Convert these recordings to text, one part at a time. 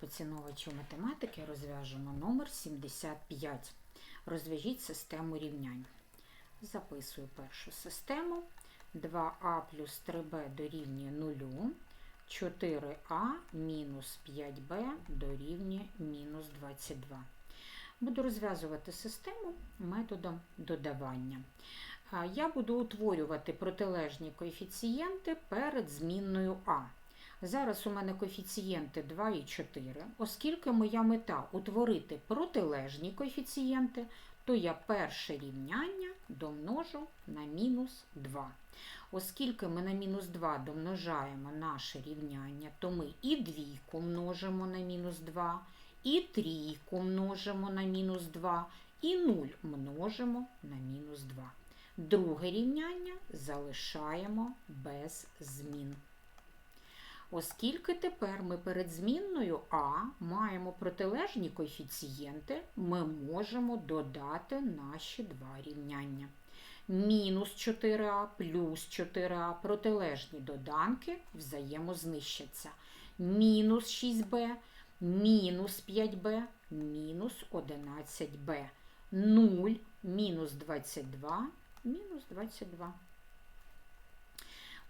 поціновувачів математики розв'яжемо номер 75. Розв'яжіть систему рівнянь. Записую першу систему. 2а плюс 3b дорівнює 0. 4а мінус 5b дорівнює мінус 22. Буду розв'язувати систему методом додавання. Я буду утворювати протилежні коефіцієнти перед змінною а. Зараз у мене коефіцієнти 2 і 4. Оскільки моя мета утворити протилежні коефіцієнти, то я перше рівняння домножу на мінус 2. Оскільки ми на мінус 2 домножаємо наше рівняння, то ми і двійку множимо на мінус 2, і трійку множимо на мінус 2, і 0 множимо на мінус 2. Друге рівняння залишаємо без змін. Оскільки тепер ми перед змінною А маємо протилежні коефіцієнти, ми можемо додати наші два рівняння. Мінус 4а плюс 4а протилежні доданки взаємознищаться. Мінус 6b, мінус 5b, мінус 11b. 0, мінус 22, мінус 22.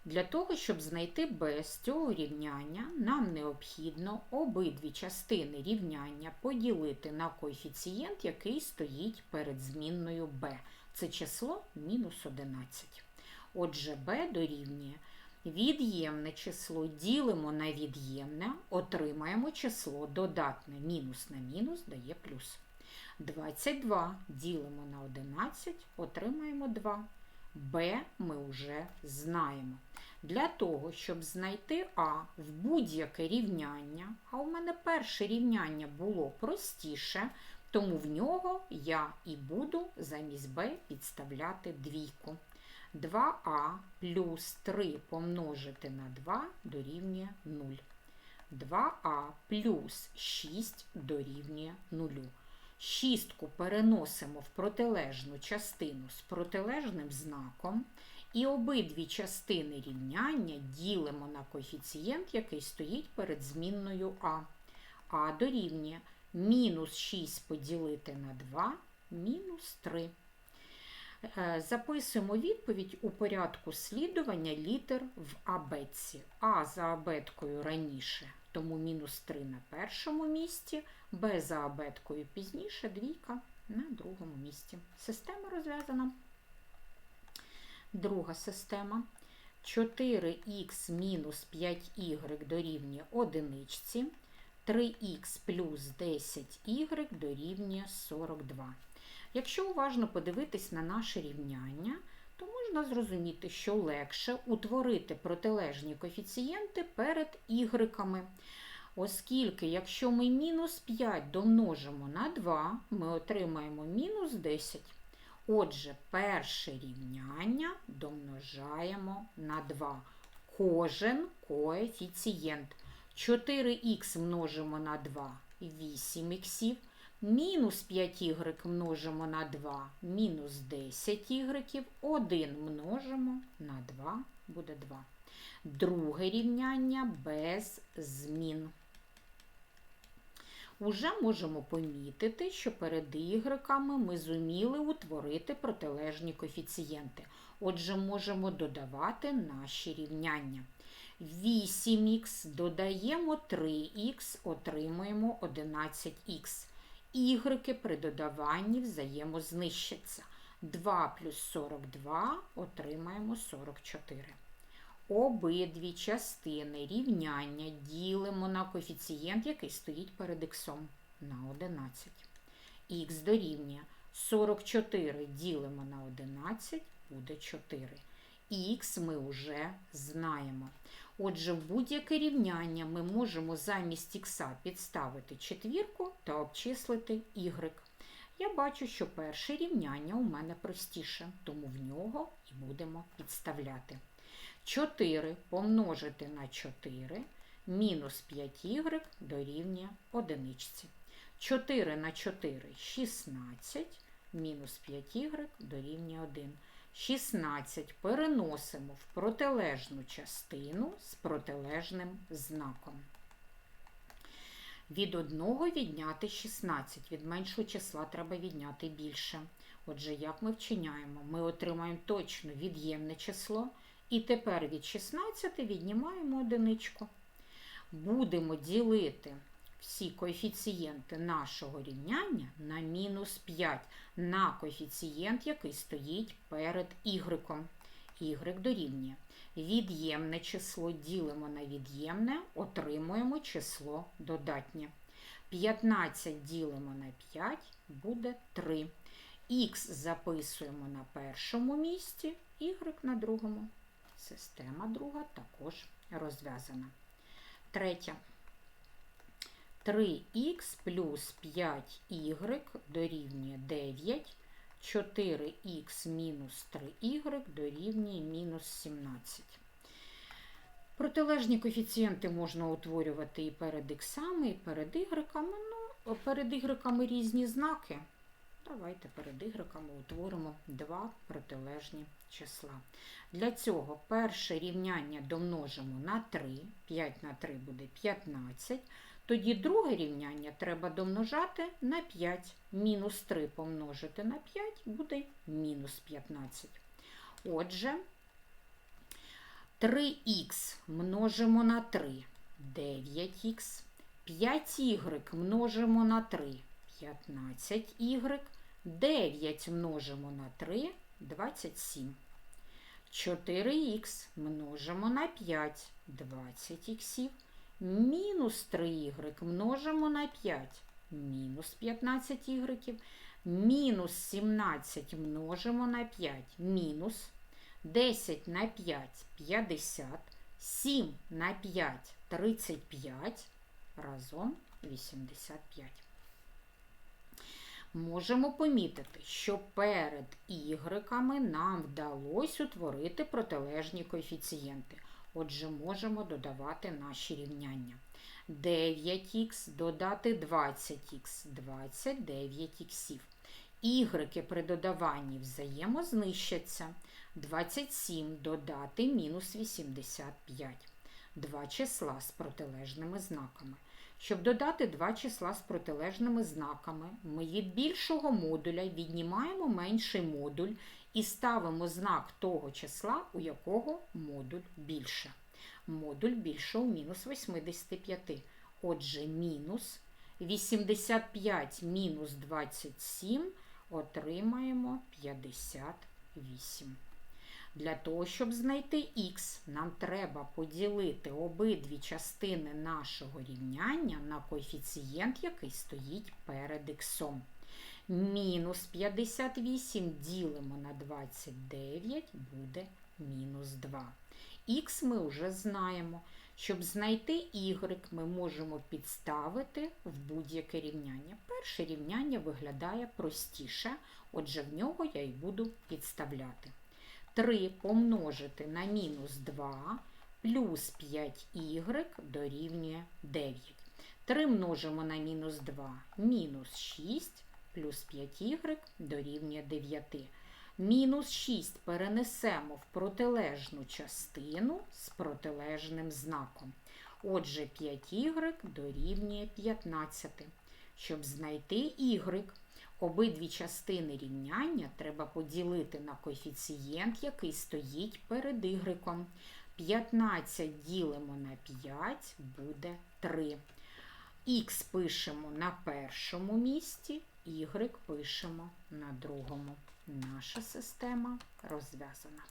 Для того, щоб знайти b з цього рівняння, нам необхідно обидві частини рівняння поділити на коефіцієнт, який стоїть перед змінною b. Це число мінус 11. Отже, b дорівнює від'ємне число ділимо на від'ємне, отримаємо число додатне. Мінус на мінус дає плюс. 22 ділимо на 11, отримаємо 2. B ми вже знаємо. Для того, щоб знайти А в будь-яке рівняння, а у мене перше рівняння було простіше, тому в нього я і буду замість b підставляти двійку. 2а плюс 3 помножити на 2 дорівнює 0. 2а плюс 6 дорівнює 0. Шістку переносимо в протилежну частину з протилежним знаком. І обидві частини рівняння ділимо на коефіцієнт, який стоїть перед змінною А. А дорівнює мінус 6 поділити на 2, мінус 3. Е, записуємо відповідь у порядку слідування літер в абетці. А за абеткою раніше, тому мінус 3 на першому місці, Б за абеткою пізніше, двійка на другому місці. Система розв'язана. Друга система. 4х мінус 5y дорівнює одиничці. 3х плюс 10y дорівнює 42. Якщо уважно подивитись на наше рівняння, можна зрозуміти, що легше утворити протилежні коефіцієнти перед ігреками. Оскільки, якщо ми мінус 5 домножимо на 2, ми отримаємо мінус 10. Отже, перше рівняння домножаємо на 2. Кожен коефіцієнт. 4х множимо на 2 8х. Мінус 5y множимо на 2, мінус 10y. 1 множимо на 2, буде 2. Друге рівняння без змін. Уже можемо помітити, що перед ігреками ми зуміли утворити протилежні коефіцієнти. Отже, можемо додавати наші рівняння. 8х додаємо 3х, отримуємо 11х. Ігреки при додаванні взаємознищаться. 2 плюс 42 отримаємо 44. Обидві частини рівняння ділимо на коефіцієнт, який стоїть перед х на 11. Х дорівнює 44 ділимо на 11, буде 4. Х ми вже знаємо. Отже, в будь-яке рівняння ми можемо замість х підставити четвірку та обчислити y. Я бачу, що перше рівняння у мене простіше, тому в нього і будемо підставляти. 4 помножити на 4 мінус 5y дорівнює 1. 4 на 4 16, мінус 5y дорівнює 1. 16 переносимо в протилежну частину з протилежним знаком. Від 1 відняти 16. Від меншого числа треба відняти більше. Отже, як ми вчиняємо? Ми отримаємо точно від'ємне число. І тепер від 16 віднімаємо одиничку. Будемо ділити всі коефіцієнти нашого рівняння на мінус 5 на коефіцієнт, який стоїть перед y. y дорівнює. Від'ємне число ділимо на від'ємне, отримуємо число додатнє. 15 ділимо на 5 буде 3. Х записуємо на першому місці, y на другому. Система друга також розв'язана. Третя. 3х плюс 5y дорівнює 9, 4х мінус 3y дорівнює мінус 17. Протилежні коефіцієнти можна утворювати і перед іксами, і перед ігреками. Ну, перед ігреками різні знаки. Давайте перед ігреками утворимо два протилежні числа. Для цього перше рівняння домножимо на 3. 5 на 3 буде 15. Тоді друге рівняння треба домножати на 5. Мінус 3 помножити на 5 буде мінус 15. Отже, 3х множимо на 3 9х. 5y множимо на 3 15y. 9 множимо на 3 27. 4х множимо на 5 20х. Мінус 3y множимо на 5 мінус 15 y. Мінус 17 множимо на 5 мінус 10 на 5 50, 7 на 5 35, разом 85. Можемо помітити, що перед ігреками нам вдалося утворити протилежні коефіцієнти. Отже, можемо додавати наші рівняння. 9х додати 20х, 29 іксів. Ігреки при додаванні взаємознищаться. 27 додати мінус 85. Два числа з протилежними знаками. Щоб додати два числа з протилежними знаками, ми від більшого модуля віднімаємо менший модуль і ставимо знак того числа, у якого модуль більше. Модуль більше у мінус 85. Отже, мінус 85 мінус 27 отримаємо 58. Для того, щоб знайти х, нам треба поділити обидві частини нашого рівняння на коефіцієнт, який стоїть перед х. Мінус 58 ділимо на 29 буде мінус 2. Х ми вже знаємо. Щоб знайти y, ми можемо підставити в будь-яке рівняння. Перше рівняння виглядає простіше, отже, в нього я і буду підставляти. 3 помножити на мінус 2 плюс 5y дорівнює 9. 3 множимо на мінус 2 мінус 6 плюс 5y дорівнює 9. Мінус 6 перенесемо в протилежну частину з протилежним знаком. Отже, 5y дорівнює 15. Щоб знайти y, обидві частини рівняння треба поділити на коефіцієнт, який стоїть перед y. 15 ділимо на 5 буде 3. Х пишемо на першому місці, y пишемо на другому. Наша система розв'язана.